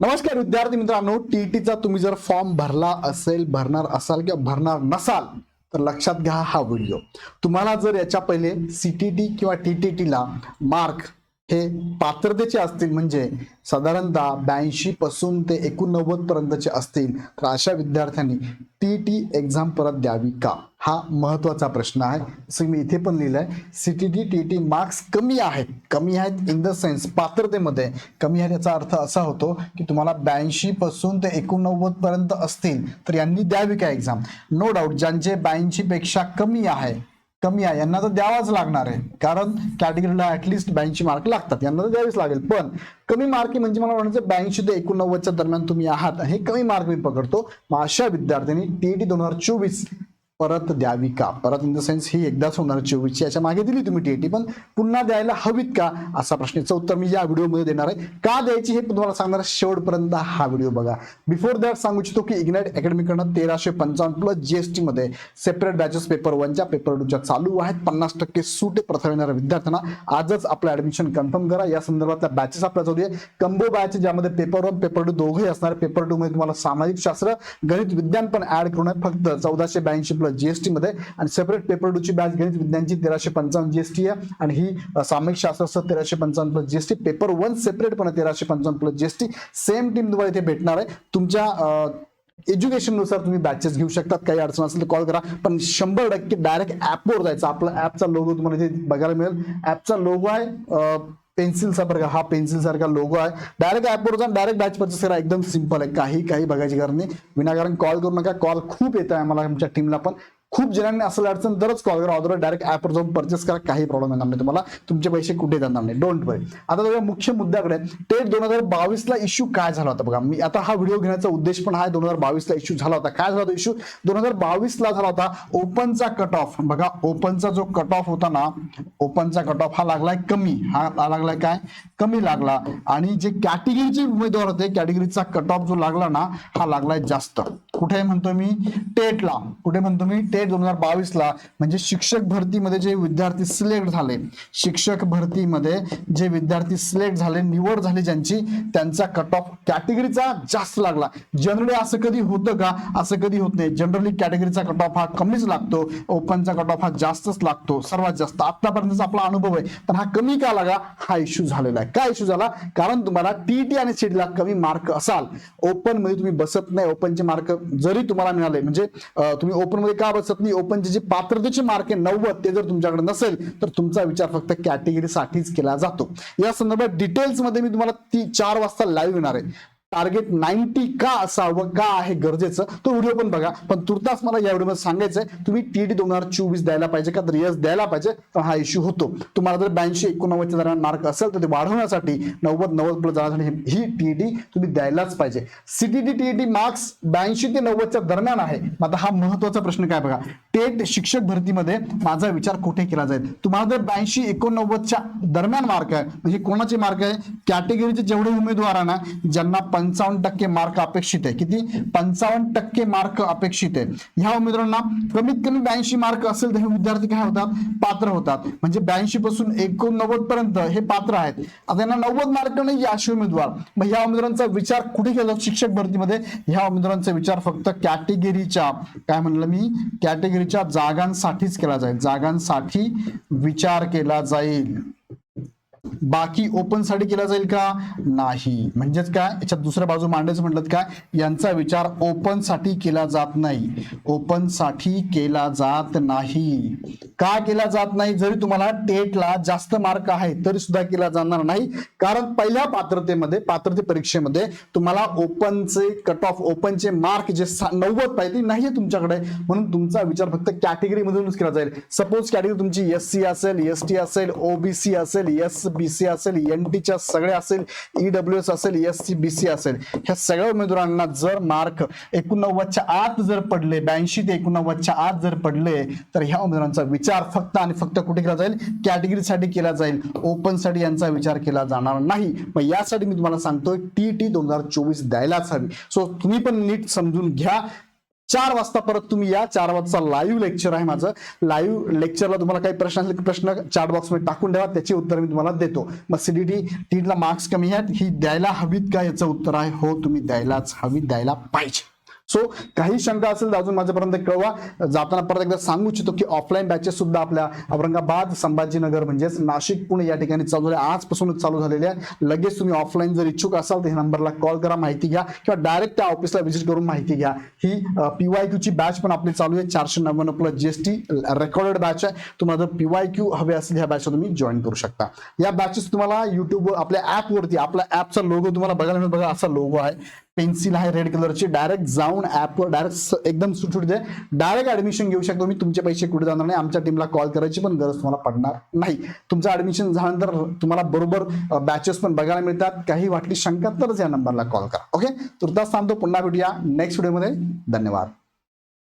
नमस्कार विद्यार्थी मित्रांनो टीईटीचा तुम्ही जर फॉर्म भरला असेल भरणार असाल किंवा भरणार नसाल तर लक्षात घ्या हा व्हिडिओ तुम्हाला जर याच्या पहिले सीटीटी किंवा टीटीटीला मार्क हे पात्रतेचे असतील म्हणजे साधारणतः ब्याऐंशी पासून ते एकोणनव्वद पर्यंतचे असतील तर अशा विद्यार्थ्यांनी टी टी एक्झाम परत द्यावी का? हा महत्त्वाचा प्रश्न आहे. असं मी इथे पण लिहिलंय C T T T T marks कमी आहेत. कमी आहेत इन द सेन्स पात्रतेमध्ये. कमी आहेत याचा अर्थ असा होतो की तुम्हाला ब्याऐंशी पासून ते एकोणनव्वद पर्यंत असतील तर यांनी द्यावी का एक्झाम नो डाऊट ज्यांचे ब्याऐंशी पेक्षा कमी आहे कमी आहे. यांना तर द्यावाच लागणार आहे. कारण कॅटेगरीला ऍटलिस्ट ब्याऐंशी मार्क लागतात. यांना तर द्यावीच लागेल. पण कमी मार्क म्हणजे मला म्हणायचं ब्याऐंशी ते एकोणनव्वदच्या दरम्यान तुम्ही आहात. हे कमी मार्क मी पकडतो. मग अशा विद्यार्थ्यांनी टीईटी दोन हजार चोवीस परत द्यावी का? परत इन द सेन्स ही एकदाच होणार चोवीसची याच्या मागे दिली तुम्ही टीएटी पण पुन्हा द्यायला हवीत का? असा प्रश्नाचं उत्तर मी या व्हिडिओमध्ये देणार आहे. का द्यायची हे तुम्हाला सांगणार शेवटपर्यंत हा व्हिडिओ बघा. बिफोर दॅट सांगू इच्छितो की इग्नाइट अकॅडमीकडनं तेराशे पंचावन्न प्लस जीएसटी मध्ये सेपरेट बॅचेस पेपर वनच्या पेपर टूच्या चालू आहेत. पन्नास टक्के सूट प्रथम येणाऱ्या विद्यार्थ्यांना. आजच आपलं ऍडमिशन कन्फर्म करा. या संदर्भातल्या बॅचेस आपल्या चालू आहे कंबो बॅच ज्यामध्ये पेपर वन पेपर टू दोघंही असणार. पेपर टू मध्ये तुम्हाला सामाजिक शास्त्र गणित विज्ञान पण ऍड करून आहे. फक्त चौदाशे ब्याऐंशी प्लस जीएसटी मध्ये. आणि सेपरेट पेपर टू ची बॅच गणित विज्ञानची तेराशे पंचावन्न जीएसटी आहे. आणि ही सामायिक सामाजिक शास्त्र तेराशे पंचावन्न plus GST paper one separate पण तेराशे पंचावन्न प्लस जीएसटी सेम टीम तुम्हाला इथे भेटणार आहे. तुमच्या एज्युकेशन एज्युकेशननुसार तुम्ही बॅचेस घेऊ शकतात. काही अडचण असेल तर कॉल करा. पण शंभर टक्के डायरेक्ट ऍपवर जायचं. आपला ऍपचा लोगो तुम्हाला इथे बघायला मिळेल. ऍपचा लोगो आहे पेन्सिलचा बघा हा पेन्सिलसारखा लोगो आहे. डायरेक्ट ऍपवर जाऊन डायरेक्ट बॅच परचेस करा. एकदम सिंपल आहे. काही काही बघायची गरज नाही. विनाकारण कॉल करू नका. कॉल खूप येत आहे आम्हाला आमच्या टीमला पण. खूप जणांनी असं अडचण दरच कॉल करा अदर डायरेक्ट ऍपवर जाऊन परचेस करा काही प्रॉब्लेम येणार नाही तुम्हाला. तुमचे पैसे कुठे जाणार नाही. डोंट वरी आता तुझ्या मुख्य मुद्द्याकडे. टेट दोन हजार बावीसला इश्यू काय झाला होता बघा? मी आता हा व्हिडिओ घेण्याचा उद्देश पण हा दोन हजार बावीसला इश्यू झाला होता. काय झाला होता इश्यू दोन हजार बावीसला झाला होता ओपनचा कट ऑफ बघा ओपनचा जो कट ऑफ होता ना ओपनचा कट ऑफ हा लागलाय कमी. हा हा लागलाय काय? कमी लागला. आणि जे कॅटेगरीचे उमेदवार होते कॅटेगरीचा कट ऑफ जो लागला ना हा लागलाय जास्त. कुठे म्हणतो मी? टेटला. कुठे म्हणतो मी? टेट दोन हजार बावीस ला म्हणजे शिक्षक भरतीमध्ये जे विद्यार्थी सिलेक्ट झाले शिक्षक भरतीमध्ये जे विद्यार्थी सिलेक्ट झाले निवड झाली ज्यांची त्यांचा कट ऑफ कॅटेगरीचा जास्त लागला. जनरली असं कधी होतं का? असं कधी होत नाही. जनरली कॅटेगरीचा कट ऑफ हा कमीच लागतो. ओपनचा कट ऑफ हा जास्तच लागतो. सर्वात जास्त. आतापर्यंतचा आपला अनुभव आहे. पण हा कमी का लागा हा इश्यू झालेला आहे. काय इश्यू झाला? कारण तुम्हाला टीटी आणि सीटीला कमी मार्क असाल. ओपनमध्ये तुम्ही बसत नाही. ओपनचे मार्क जरी तुम्हाला मिळाले म्हणजे तुम्ही ओपनमध्ये का बसत नाही? ओपनचे जे पात्रतेचे मार्क आहे नव्वद ते जर तुमच्याकडे नसेल तर तुमचा विचार फक्त कॅटेगरीसाठीच केला जातो. या संदर्भात डिटेल्समध्ये मी तुम्हाला ती चार वाजता लाईव्ह येणार आहे. टार्गेट नाईन्टी का असावं का आहे गरजेचं तो व्हिडिओ पण बघा. पण तुर्तास मला या व्हिडिओमध्ये सांगायचंय तुम्ही टीडी दोन हजार चोवीस द्यायला पाहिजे का तर यस द्यायला पाहिजे तर हा इश्यू होतो. तुम्हाला जर ब्याऐंशी एकोणनव्वदच्या दरम्यान मार्क असेल तर ते वाढवण्यासाठी नव्वद नव्वद प्लस जाण्यासाठी ही टीईटी तुम्ही द्यायलाच पाहिजे. सीटीटी टीईटी मार्क्स ब्याऐंशी ते नव्वदच्या दरम्यान आहे. मग आता हा महत्त्वाचा प्रश्न काय बघा? टेट शिक्षक भरतीमध्ये माझा विचार कुठे केला जाईल? तुम्हाला जर ब्याऐंशी एकोणनव्वदच्या दरम्यान मार्क आहे म्हणजे कोणाचे मार्क आहे? कॅटेगरीचे जेवढे उमेदवार आहे ना ज्यांना पंचावन्न टक्के मार्क अपेक्षित आहे. किती? पंचावन्न टक्के मार्क अपेक्षित आहे. ह्या उमेदवारांना कमीत कमी ब्याऐंशी मार्क असेल तर हे विद्यार्थी काय होतात? पात्र होतात. म्हणजे ब्याऐंशी पासून एकोणनव्वद पर्यंत हे पात्र आहेत. आता यांना नव्वद मार्क नाही असे उमेदवार. मग ह्या उमेदवारांचा विचार कुठे केला? जातो शिक्षक भरतीमध्ये ह्या उमेदवारांचा विचार फक्त कॅटेगरीच्या. काय म्हणलं मी? कॅटेगरीच्या जागांसाठीच केला जाईल. जागांसाठी विचार केला जाईल. बाकी ओपनसाठी केला जाईल का? नाही. म्हणजेच काय? याच्यात दुसऱ्या बाजू मांडायचं म्हटलं काय? यांचा विचार ओपनसाठी केला जात नाही. ओपनसाठी केला जात नाही. का केला जात नाही? जरी तुम्हाला टेटला जास्त मार्क आहे तरी सुद्धा केला जाणार नाही. कारण पहिल्या पात्रतेमध्ये पात्रते परीक्षेमध्ये तुम्हाला ओपनचे कट ऑफ ओपनचे मार्क जे नव्वद पाहिजे ते आहे तुमच्याकडे. म्हणून तुमचा विचार फक्त कॅटेगरी मधूनच केला जाईल. सपोज कॅटेगरी तुमची एस सी असेल एस टी असेल ओबीसी असेल एस बी सी असेल एन टीच्या सगळे असेल ईडब्ल्यू एस असेल एस सी बी सी असेल ह्या सगळ्या उमेदवारांना जर मार्क एकोणनव्वदच्या आत जर पडले ब्याऐंशी ते एकोणनव्वदच्या आत जर पडले तर ह्या उमेदवारांचा विचार फक्त आणि फक्त कुठे केला जाईल? कॅटेगरीसाठी केला जाईल. ओपनसाठी यांचा विचार केला जाणार नाही. मग यासाठी मी तुम्हाला सांगतोय टी टी दोन हजार चोवीस द्यायलाच हवी. सो तुम्ही पण नीट समजून घ्या. चार वाजता परत तुम्ही या. चार वाजता लाईव्ह लेक्चर आहे माझं. लाईव्ह लेक्चरला तुम्हाला काही प्रश्न असले प्रश्न चार्ट बॉक्समध्ये टाकून द्यावा त्याची उत्तर मी तुम्हाला देतो. मग सीडीटी टीला मार्क्स कमी आहेत. ही द्यायला हवीत का? याचं उत्तर आहे हो तुम्ही द्यायलाच हवी द्यायला पाहिजे. सो काही शंका असेल तर अजून माझ्यापर्यंत कळवा. जाताना परत एकदा सांगू इच्छितो की ऑफलाईन बॅचेस सुद्धा आपल्या औरंगाबाद संभाजीनगर म्हणजेच नाशिक पुणे या ठिकाणी चालू झाले. आजपासूनच चालू झालेले आहे. लगेच तुम्ही ऑफलाईन जर इच्छुक असाल तर ह्या नंबरला कॉल करा माहिती घ्या. किंवा डायरेक्ट त्या ऑफिसला व्हिजिट करून माहिती घ्या. ही पीवाय ची बॅच पण आपली चालू आहे. चारशे नव्याण्णव प्लस जीएसटी रेकॉर्डेड बॅच आहे. तुम्हाला जर पीवाय क्यू हवे असेल ह्या बॅचला तुम्ही जॉईन करू शकता. या बॅचेस तुम्हाला युट्यूबवर आपल्या ऍपवरती आपल्या ऍपचा लोगो तुम्हाला बघायला मिळेल. बघा असा लोगो आहे. पेन्सिल आहे रेड कलरची. डायरेक्ट जाऊन ऍपवर डायरेक्ट एकदम सुटसुटीत आहे. डायरेक्ट ऍडमिशन घेऊ शकतो मी. तुमचे पैसे कुठे जाणार नाही. आमच्या टीमला कॉल करायची पण गरज तुम्हाला पडणार नाही. तुमचं ऍडमिशन झाल्यानंतर तुम्हाला बरोबर बॅचेस पण बघायला मिळतात. काही वाटली शंका तरच या नंबरला कॉल करा. ओके तुर्तास थांबतो. पुन्हा भेटूया नेक्स्ट व्हिडिओमध्ये धन्यवाद.